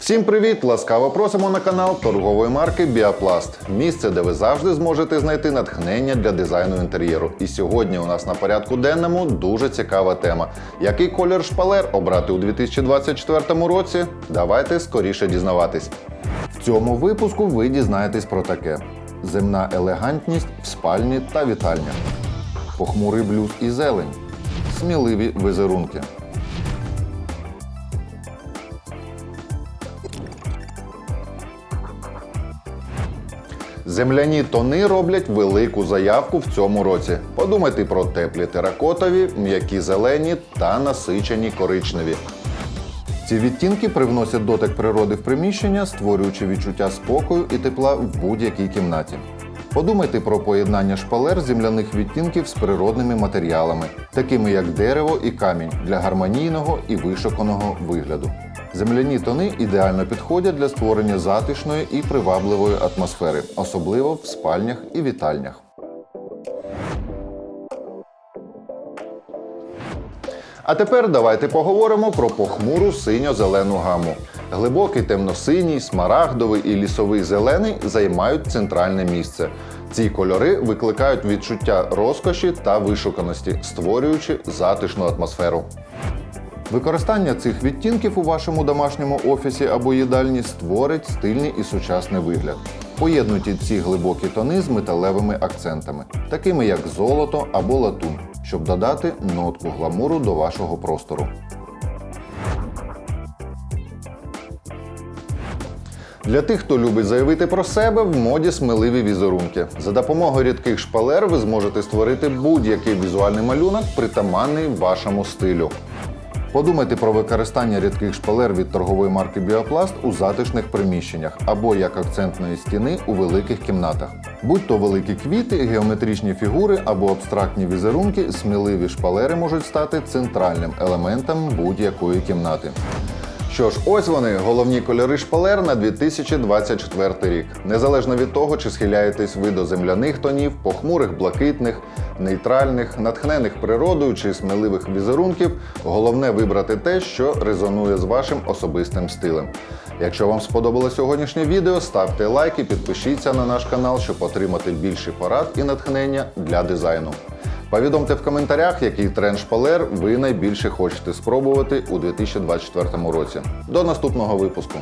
Всім привіт! Ласкаво просимо на канал торгової марки Біопласт. Місце, де ви завжди зможете знайти натхнення для дизайну інтер'єру. І сьогодні у нас на порядку денному дуже цікава тема. Який колір шпалер обрати у 2024 році? Давайте скоріше дізнаватись. В цьому випуску ви дізнаєтесь про таке: земна елегантність в спальні та вітальнях, похмурий блюз і зелень, сміливі візерунки. Земляні тони роблять велику заявку в цьому році. Подумайте про теплі теракотові, м'які зелені та насичені коричневі. Ці відтінки привносять дотик природи в приміщення, створюючи відчуття спокою і тепла в будь-якій кімнаті. Подумайте про поєднання шпалер земляних відтінків з природними матеріалами, такими як дерево і камінь, для гармонійного і вишуканого вигляду. Земляні тони ідеально підходять для створення затишної і привабливої атмосфери, особливо в спальнях і вітальнях. А тепер давайте поговоримо про похмуру синьо-зелену гаму. Глибокий темно-синій, смарагдовий і лісовий зелений займають центральне місце. Ці кольори викликають відчуття розкоші та вишуканості, створюючи затишну атмосферу. Використання цих відтінків у вашому домашньому офісі або їдальні створить стильний і сучасний вигляд. Поєднуйте ці глибокі тони з металевими акцентами, такими як золото або латунь, щоб додати нотку гламуру до вашого простору. Для тих, хто любить заявити про себе, в моді сміливі візерунки. За допомогою рідких шпалер ви зможете створити будь-який візуальний малюнок, притаманний вашому стилю. Подумайте про використання рідких шпалер від торгової марки Біопласт у затишних приміщеннях або як акцентної стіни у великих кімнатах. Будь то великі квіти, геометричні фігури або абстрактні візерунки, сміливі шпалери можуть стати центральним елементом будь-якої кімнати. Що ж, ось вони, головні кольори шпалер на 2024 рік. Незалежно від того, чи схиляєтесь ви до земляних тонів, похмурих блакитних, нейтральних, натхнених природою чи сміливих візерунків, головне вибрати те, що резонує з вашим особистим стилем. Якщо вам сподобалось сьогоднішнє відео, ставте лайк і підпишіться на наш канал, щоб отримати більше порад і натхнення для дизайну. Повідомте в коментарях, який тренд шпалер ви найбільше хочете спробувати у 2024 році. До наступного випуску!